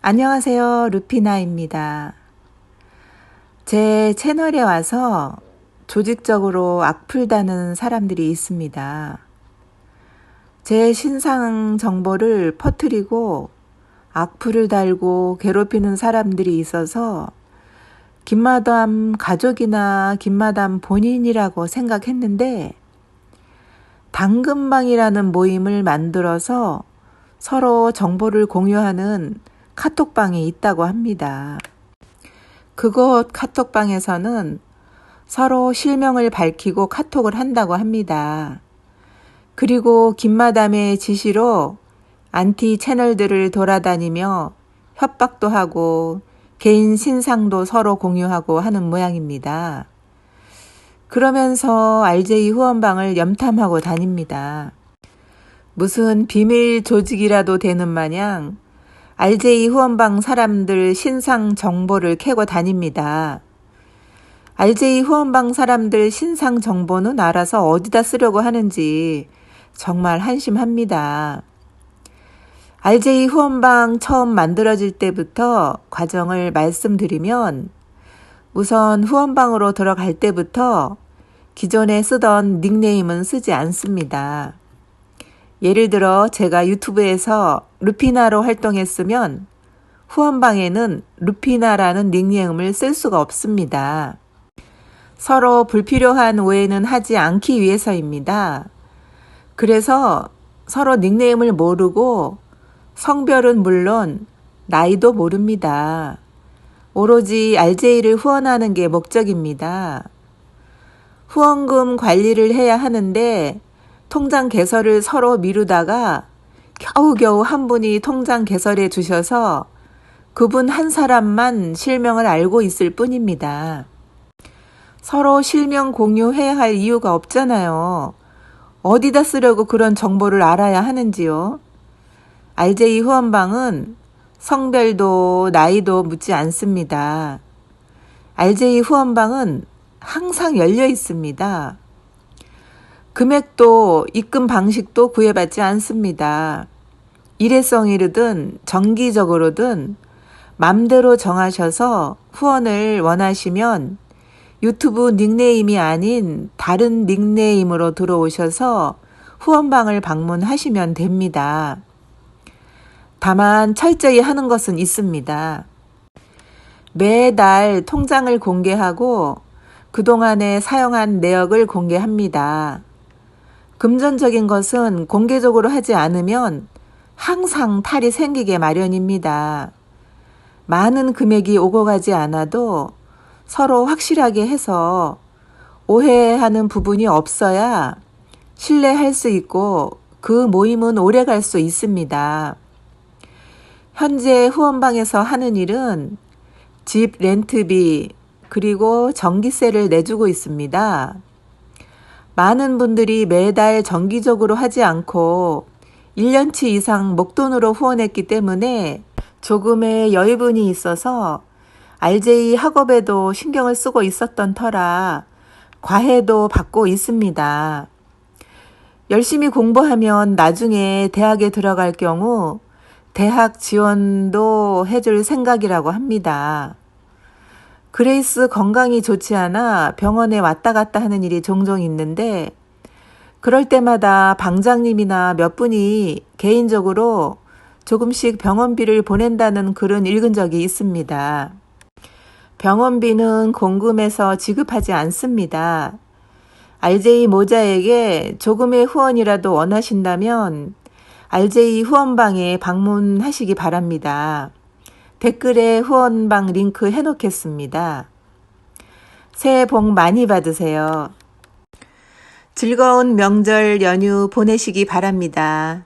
안녕하세요. 루피나입니다. 제 채널에 와서 조직적으로 악플다는 사람들이 있습니다. 제 신상 정보를 퍼뜨리고 악플을 달고 괴롭히는 사람들이 있어서 김마담 가족이나 김마담 본인이라고 생각했는데 당근방이라는 모임을 만들어서 서로 정보를 공유하는 카톡방이 있다고 합니다. 그곳 카톡방에서는 서로 실명을 밝히고 카톡을 한다고 합니다. 그리고 김마담의 지시로 안티 채널들을 돌아다니며 협박도 하고 개인 신상도 서로 공유하고 하는 모양입니다. 그러면서 RJ 후원방을 염탐하고 다닙니다. 무슨 비밀 조직이라도 되는 마냥 RJ 후원방 사람들 신상 정보를 캐고 다닙니다. RJ 후원방 사람들 신상 정보는 알아서 어디다 쓰려고 하는지 정말 한심합니다. RJ 후원방 처음 만들어질 때부터 과정을 말씀드리면 우선 후원방으로 들어갈 때부터 기존에 쓰던 닉네임은 쓰지 않습니다. 예를 들어 제가 유튜브에서 루피나로 활동했으면 후원방에는 루피나라는 닉네임을 쓸 수가 없습니다. 서로 불필요한 오해는 하지 않기 위해서입니다. 그래서 서로 닉네임을 모르고 성별은 물론 나이도 모릅니다. 오로지 RJ를 후원하는 게 목적입니다. 후원금 관리를 해야 하는데 통장 개설을 서로 미루다가 겨우겨우 한 분이 통장 개설해 주셔서 그분 한 사람만 실명을 알고 있을 뿐입니다. 서로 실명 공유해야 할 이유가 없잖아요. 어디다 쓰려고 그런 정보를 알아야 하는지요? RJ 후원방은 성별도 나이도 묻지 않습니다. RJ 후원방은 항상 열려 있습니다. 금액도 입금 방식도 구애받지 않습니다. 일회성이든 정기적으로든 맘대로 정하셔서 후원을 원하시면 유튜브 닉네임이 아닌 다른 닉네임으로 들어오셔서 후원방을 방문하시면 됩니다. 다만 철저히 하는 것은 있습니다. 매달 통장을 공개하고 그동안에 사용한 내역을 공개합니다. 금전적인 것은 공개적으로 하지 않으면 항상 탈이 생기게 마련입니다. 많은 금액이 오고 가지 않아도 서로 확실하게 해서 오해하는 부분이 없어야 신뢰할 수 있고 그 모임은 오래 갈 수 있습니다. 현재 후원방에서 하는 일은 집 렌트비 그리고 전기세를 내주고 있습니다. 많은 분들이 매달 정기적으로 하지 않고 1년치 이상 목돈으로 후원했기 때문에 조금의 여유분이 있어서 RJ 학업에도 신경을 쓰고 있었던 터라 과외도 받고 있습니다. 열심히 공부하면 나중에 대학에 들어갈 경우 대학 지원도 해줄 생각이라고 합니다. 그레이스 건강이 좋지 않아 병원에 왔다 갔다 하는 일이 종종 있는데 그럴 때마다 방장님이나 몇 분이 개인적으로 조금씩 병원비를 보낸다는 글은 읽은 적이 있습니다. 병원비는 공금에서 지급하지 않습니다. RJ 모자에게 조금의 후원이라도 원하신다면 RJ 후원방에 방문하시기 바랍니다. 댓글에 후원방 링크 해놓겠습니다. 새해 복 많이 받으세요. 즐거운 명절 연휴 보내시기 바랍니다.